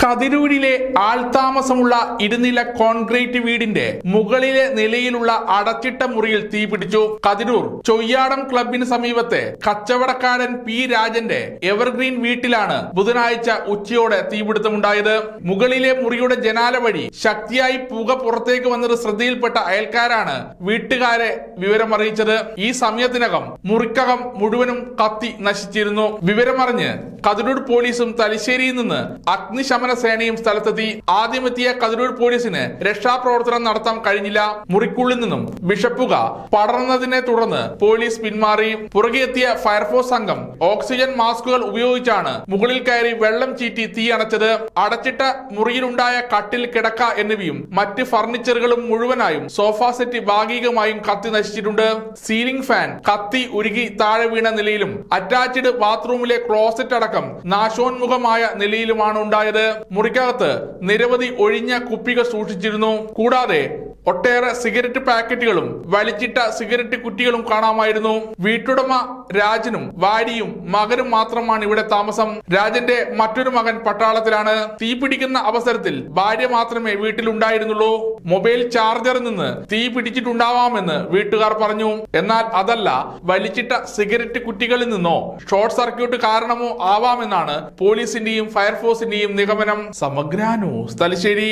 കതിരൂരിലെ ആൾതാമസമുള്ള ഇരുനില concrete വീടിന്റെ മുകളിലെ നിലയിലുള്ള അടച്ചിട്ട മുറിയിൽ തീ തീപിടിച്ചു കതിരൂർ ചൊയ്യാടം ക്ലബിന് സമീപത്തെ കച്ചവടക്കാരൻ പി രാജന്റെ എവർഗ്രീൻ വീട്ടിലാണ് ബുധനാഴ്ച ഉച്ചയോടെ തീപിടുത്തമുണ്ടായത്. മുകളിലെ മുറിയുടെ ജനാല വഴി ശക്തിയായി പുക പുറത്തേക്ക് വന്നത് ശ്രദ്ധയിൽപ്പെട്ട അയൽക്കാരാണ് വീട്ടുകാരെ വിവരം അറിയിച്ചത് ഈ സമയത്തിനകം മുറിക്കകം മുഴുവനും കത്തി നശിച്ചിരുന്നു. വിവരമറിഞ്ഞ് കതിരൂർ പോലീസും തലശ്ശേരിയിൽ നിന്ന് അഗ്നിശമന സേനയും സ്ഥലത്തെത്തി. ആദ്യമെത്തിയ കതിരൂർ പോലീസിന് രക്ഷാപ്രവർത്തനം നടത്താൻ കഴിഞ്ഞില്ല. മുറിക്കുള്ളിൽ നിന്നും വിഷപ്പുക പടർന്നതിനെ തുടർന്ന് പോലീസ് പിന്മാറി. പുറകെത്തിയ ഫയർഫോഴ്സ് സംഘം ഓക്സിജൻ മാസ്കുകൾ ഉപയോഗിച്ചാണ് മുകളിൽ കയറി വെള്ളം ചീറ്റി തീ അണച്ചത്. അടച്ചിട്ട മുറിയിലുണ്ടായ കട്ടിൽ കിടക്ക എന്നിവയും മറ്റ് ഫർണിച്ചറുകളും മുഴുവനായും സോഫ സെറ്റ് ഭാഗികമായും കത്തി നശിച്ചിട്ടുണ്ട്. സീലിംഗ് ഫാൻ കത്തി ഉരുകി താഴെ വീണ നിലയിലും അറ്റാച്ച്ഡ് ബാത്റൂമിലെ ക്ലോസറ്റ് അടക്കം നാശോന്മുഖമായ നിലയിലുമാണ് ഉണ്ടായത്. മുറിക്കകത്ത് നിരവധി ഒഴിഞ്ഞ കുപ്പികൾ സൂക്ഷിച്ചിരുന്നു. കൂടാതെ ഒട്ടേറെ സിഗരറ്റ് പാക്കറ്റുകളും വലിച്ചിട്ട സിഗരറ്റ് കുറ്റികളും കാണാമായിരുന്നു. വീട്ടുടമ രാജനും ഭാര്യയും മകനും മാത്രമാണ് ഇവിടെ താമസം. രാജന്റെ മറ്റൊരു മകൻ പട്ടാളത്തിലാണ്. തീ പിടിക്കുന്ന അവസരത്തിൽ ഭാര്യ മാത്രമേ വീട്ടിലുണ്ടായിരുന്നുള്ളൂ. മൊബൈൽ ചാർജറിൽ നിന്ന് തീ പിടിച്ചിട്ടുണ്ടാവാമെന്ന് വീട്ടുകാർ പറഞ്ഞു. എന്നാൽ അതല്ല വലിച്ചിട്ട സിഗരറ്റ് കുറ്റികളിൽ നിന്നോ ഷോർട്ട് സർക്യൂട്ട് കാരണമോ ആവാമെന്നാണ് പോലീസിന്റെയും ഫയർഫോഴ്സിന്റെയും നിഗമനം. സമഗ്രാനോ തലശ്ശേരി.